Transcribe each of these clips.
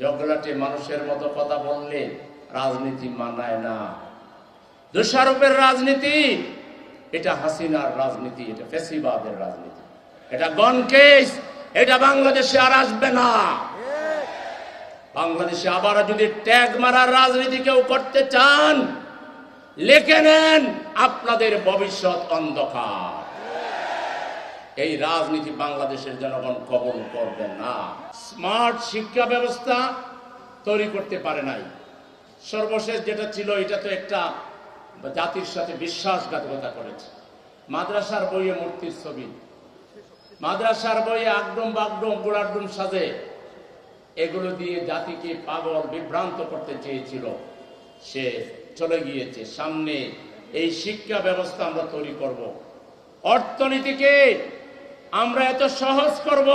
জগলাটে মানুষের মতো কথা বললে রাজনীতি মানায় না। দোষারোপের রাজনীতি, এটা হাসিনার রাজনীতি, এটা ফেসিবাদের রাজনীতি। এটা গনকেস এটা বাংলাদেশে আর আসবে না। বাংলাদেশে আবার যদি ট্যাগ মারার রাজনীতি কেউ করতে চান, লিখে নেন, আপনাদের ভবিষ্যৎ অন্ধকার। এই রাজনীতি বাংলাদেশের জনগণ কবল করবে না। স্মার্ট শিক্ষা ব্যবস্থা তৈরি করতে পারে নাই। সর্বশেষ যেটা ছিল, এটা তো একটা জাতির সাথে বিশ্বাসঘাতকতা করেছে। মাদ্রাসার বইয়ে মূর্তির ছবি। মাদ্রাসার বইয়ে আগডম বাগডম গোড়াডুম সাজে। এগুলো দিয়ে জাতিকে পাগল, বিভ্রান্ত করতে চেয়েছিল। সে চলে গিয়েছে। সামনে এই শিক্ষা ব্যবস্থা আমরা তৈরি করব। অর্থনীতিকে আমরা এত সহজ করব?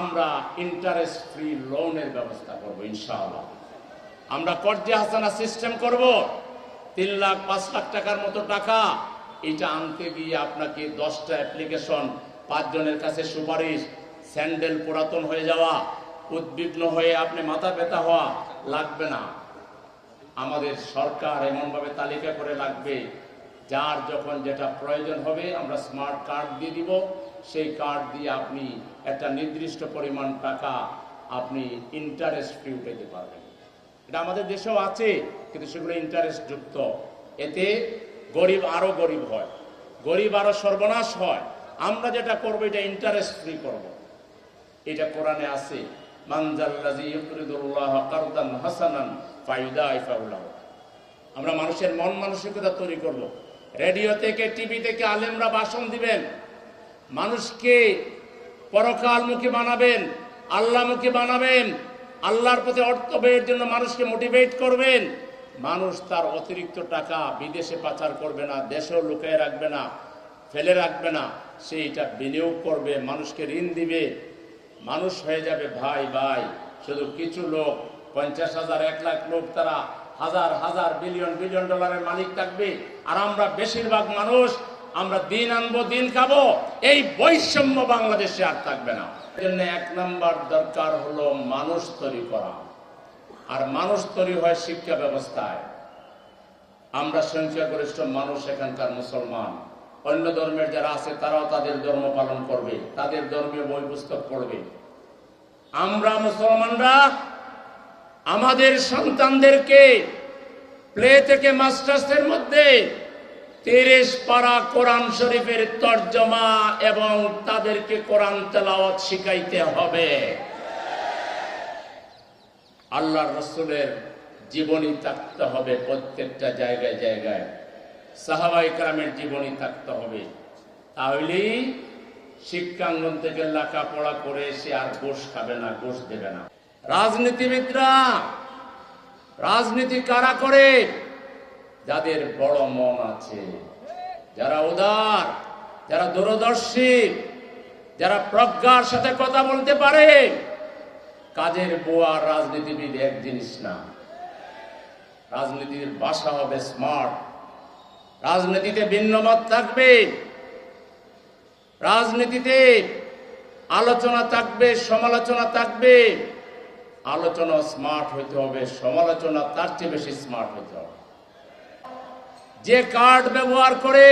আমরা ইন্টারেস্ট ফ্রি লোনের ব্যবস্থা করব, ইনশাআল্লাহ। আমরা কর্জে হাসানা সিস্টেম করব, তিন লাখ, পাঁচ লাখ টাকার মতো টাকা। এটা আনতে গিয়ে আপনাকে দশটা অ্যাপ্লিকেশন পাঁচজনের কাছে সুপারিশ, স্যান্ডেল পুরাতন হয়ে যাওয়া, উদ্বিগ্ন হয়ে আপনি মাথা ব্যথা হওয়া লাগবে না। আমাদের সরকার এমনভাবে তালিকা করে লাগবে যার যখন যেটা প্রয়োজন হবে, আমরা স্মার্ট কার্ড দিয়ে দিব সেই কার্ড দিয়ে আপনি একটা নির্দিষ্ট পরিমাণ টাকা আপনি ইন্টারেস্ট ফ্রি পেতে পারবেন এটা আমাদের দেশেও আছে, কিন্তু সেগুলো ইন্টারেস্ট যুক্ত এতে গরিব আরও গরিব হয়, গরিব আরও সর্বনাশ হয় আমরা যেটা করব, এটা ইন্টারেস্ট ফ্রি করব। এটা কোরআনে আছে। আমরা মানুষের মন মানসিকতা তৈরি করব। রেডিও থেকে, টিভি থেকে আলেমরা ভাষণ দিবেন। মানুষকে পরকালমুখী বানাবেন আল্লাহমুখী বানাবেন, আল্লাহর প্রতি অর্থ ব্যয়ের জন্য মানুষকে মোটিভেট করবেন। মানুষ তার অতিরিক্ত টাকা বিদেশে পাচার করবে না, দেশেও লুকিয়ে রাখবে না, ফেলে রাখবে না সে এটা বিনিয়োগ করবে, মানুষকে ঋণ দিবে। মানুষ হয়ে যাবে ভাই ভাই, শুধু কিছু লোক, পঞ্চাশ হাজার, এক লাখ লোক তারা হাজার হাজার বিলিয়ন বিলিয়ন ডলারের মালিক থাকবে। আর আমরা বেশিরভাগ মানুষ, আমরা দিন আনব, দিন খাব, এই বৈষম্য বাংলাদেশে আর থাকবে না। জন্য এক নাম্বার দরকার হলো মানুষ তৈরি করা। আর মানুষ তৈরি হয় শিক্ষা ব্যবস্থায়। আমরা সংখ্যাগরিষ্ঠ মানুষ এখানকার মুসলমান। অন্য ধর্মের যারা আছে, তারাও তাদের ধর্ম পালন করবে, তাদের ধর্মীয় বই পুস্তক পড়বে। আমরা মুসলমানরা আমাদের সন্তানদেরকে প্লে থেকে মাস্টার্সের মধ্যে তিরিশ পারা কোরআন শরীফের তর্জমা এবং তাদেরকে কোরআন তেলাওয়াত শিখাইতে হবে। আল্লাহর রসুলের জীবনী থাকতে হবে প্রত্যেকটা জায়গায় জায়গায়। সাহাবাই কালামের জীবনী থাকতে হবে। তাহলেই শিক্ষাঙ্গন থেকে লেখাপড়া করে সে আর গোশ খাবে না, গোশ দেবে না। রাজনীতিবিদরা, রাজনীতি কারা করে? যাদের বড় মন আছে, যারা উদার, যারা দূরদর্শী, যারা প্রজ্ঞার সাথে কথা বলতে পারে, কাজের বোয়া রাজনীতিবিদ এক জিনিস না। রাজনীতির ভাষা হবে স্মার্ট। রাজনীতিতে ভিন্নমত থাকবে। রাজনীতিতে আলোচনা থাকবে, সমালোচনা থাকবে। আলোচনা স্মার্ট হইতে হবে, সমালোচনা তার চেয়ে বেশি স্মার্ট হইতে হবে। যে কার্ড ব্যবহার করে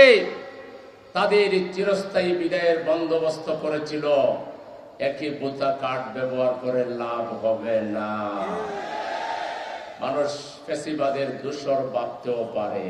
তাদের চিরস্থায়ী বিদায়ের বন্দোবস্ত করেছিল, একই বোতা কার্ড ব্যবহার করে লাভ হবে না। মানুষ ফেসিবাদের দূষর ভাবতেও পারে।